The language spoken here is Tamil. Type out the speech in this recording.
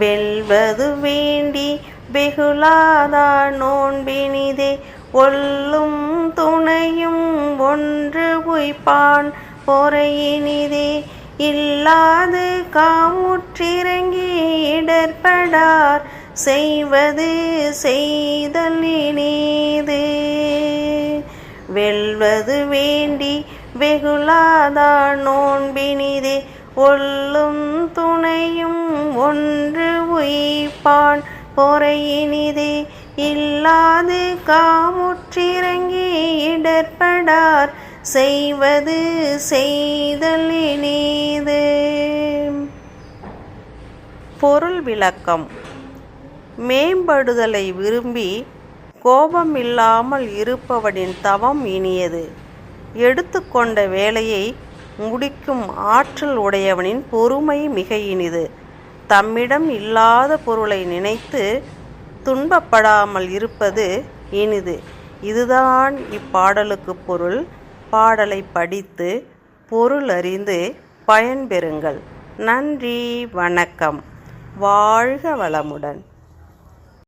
வெல்வது வேண்டி வெகுளாதார் நோன்பினிதே ஒல்லும் துணையும் ஒன்று உய்பான் பொறையினிதே இல்லாது காமுற்றிறங்கி இடர்படார் செய்வது செய்தலினேது வெல்வது வேண்டி வெகுளாதார் நோன்பினிதே ஒல்லும் துணையும் ஒன்று உய்ப்பான் பொறையினிது இல்லாது காமுற்றிறங்கி இடர்படார் செய்வது செய்தல் இனிது. பொருள் விளக்கம். மேம்படுதலை விரும்பி கோபமில்லாமல் இருப்பவனின் தவம் இனியது. எடுத்துக்கொண்ட வேலையை முடிக்கும் ஆற்றல் உடையவனின் பொறுமை மிக இனிது. தம்மிடம் இல்லாத பொருளை நினைத்து துன்பப்படாமல் இருப்பது இனிது. இதுதான் இப்பாடலுக்கு பொருள். பாடலை படித்து பொருள் அறிந்து பயன்பெறுங்கள். நன்றி வணக்கம். வாழ்க வளமுடன்.